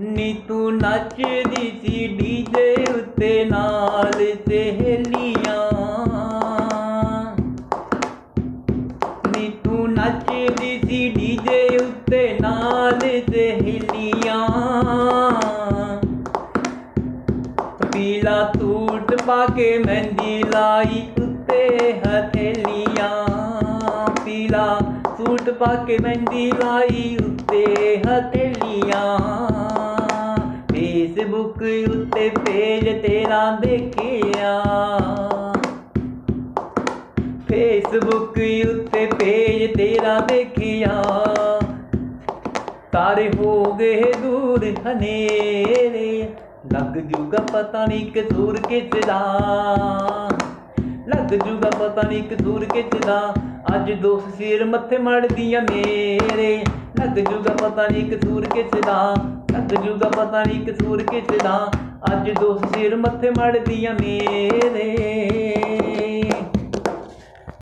ਨੀਤੂ ਨੱਚਦੀ ਸੀ ਡੀਜੇ ਉੱਤੇ ਨਾਲ ਸਹੇਲੀਆਂ। ਨੀਤੂ ਨੱਚਦੀ ਸੀ ਡੀਜੇ ਉੱਤੇ ਨਾਲ ਸਹੇਲੀਆਂ। ਪੀਲਾ ਸੂਟ ਪਾ ਕੇ ਮਹਿੰਦੀ ਲਾਈ ਉੱਤੇ ਹਥੇਲੀਆਂ। ਪੀਲਾ ਸੂਟ ਪਾ ਕੇ ਮਹਿੰਦੀ ਲਾਈ ਉੱਤੇ ਫੇਸਬੁੱਕ ਉੱਤੇ ਪੇਜ ਤੇਰਾ ਦੇਖਿਆ। ਫੇਸਬੁੱਕ ਉੱਤੇ ਪੇਜ ਤੇਰਾ ਦੇਖਿਆ। ਤਾਰੇ ਹੋ ਗਏ ਦੂਰ ਹਨੇਰੇ, ਲੱਗ ਜੂਗਾ ਪਤਾ ਨਹੀਂ ਕਸੂਰ ਕਿਸ ਦਾ। ਲੱਗ ਜੂਗਾ ਪਤਾ ਨਹੀਂ ਕਸੂਰ ਕਿਸ ਦਾ। ਅੱਜ ਦੋਸਤ ਸਿਰ ਮੱਥੇ ਮੜਦੀਆਂ ਮੇਰੇ। ਲੱਗ ਜੂਗਾ ਪਤਾ ਨਹੀਂ ਕਸੂਰ ਕਿਸ ਦਾ। ਲੱਗ ਜੂਗਾ ਪਤਾ ਨਹੀਂ ਕਸੂਰ ਕਿਸ ਦਾ। ਅੱਜ ਦੋਸਤ ਸਿਰ ਮੱਥੇ ਮੜਦੀਆਂ ਮੇਰੇ।